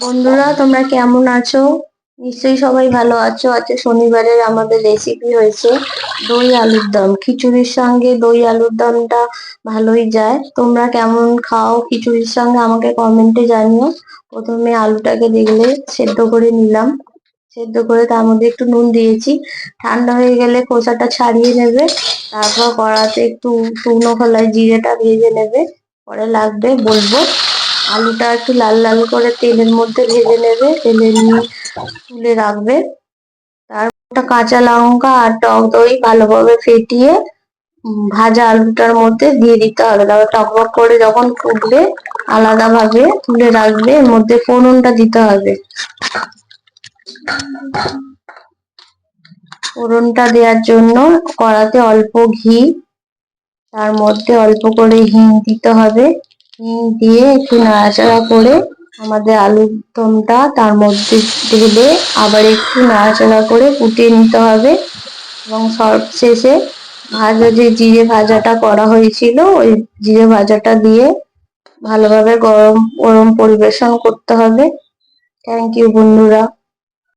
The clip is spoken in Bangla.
বন্ধুরা, তোমরা কেমন আছো? নিশ্চয়ই সবাই ভালো আছো। আজকে শনিবারের আমাদের রেসিপি হয়েছে দই আলুর দম। খিচুড়ির সঙ্গে দই আলুর দমটা ভালোই যায়। তোমরা কেমন খাও খিচুড়ির সঙ্গে আমাকে কমেন্টে জানিও। প্রথমে আলুটাকে দেখলে সেদ্ধ করে নিলাম। সেদ্ধ করে তার মধ্যে একটু নুন দিয়েছি। ঠান্ডা হয়ে গেলে খোসাটা ছাড়িয়ে নেবে। তারপর কড়াতে একটু শুকনো খোলায় জিরেটা ভেজে নেবে। পরে লাগবে বলব আলুটা একটু লাল লাল করে তেলের মধ্যে ভেজে নেবে, তেলে নিয়ে তুলে রাখবে। তারপর কাঁচা লঙ্কা আর টক দই ভালোভাবে ফেটিয়ে ভাজা আলুটার মধ্যে দিয়ে দিতে হবে। তারপর টকবক করে যখন ফুটবে আলাদা ভাবে তুলে রাখবে, এর মধ্যে ফোড়নটা দিতে হবে। ফোড়নটা দেওয়ার জন্য কড়াতে অল্প ঘি, তার মধ্যে অল্প করে হিং দিতে হবে। দিয়ে একটু নাড়াচাড়া করে আমাদের আলুর দমটা তার মধ্যে ঢেলে আবার একটু নাড়াচাড়া করে ফুটিয়ে নিতে হবে। এবং সব শেষে ভাজা যে জিরে ভাজাটা করা হয়েছিল, ওই জিরে ভাজাটা দিয়ে ভালোভাবে গরম গরম পরিবেশন করতে হবে। থ্যাংক ইউ বন্ধুরা।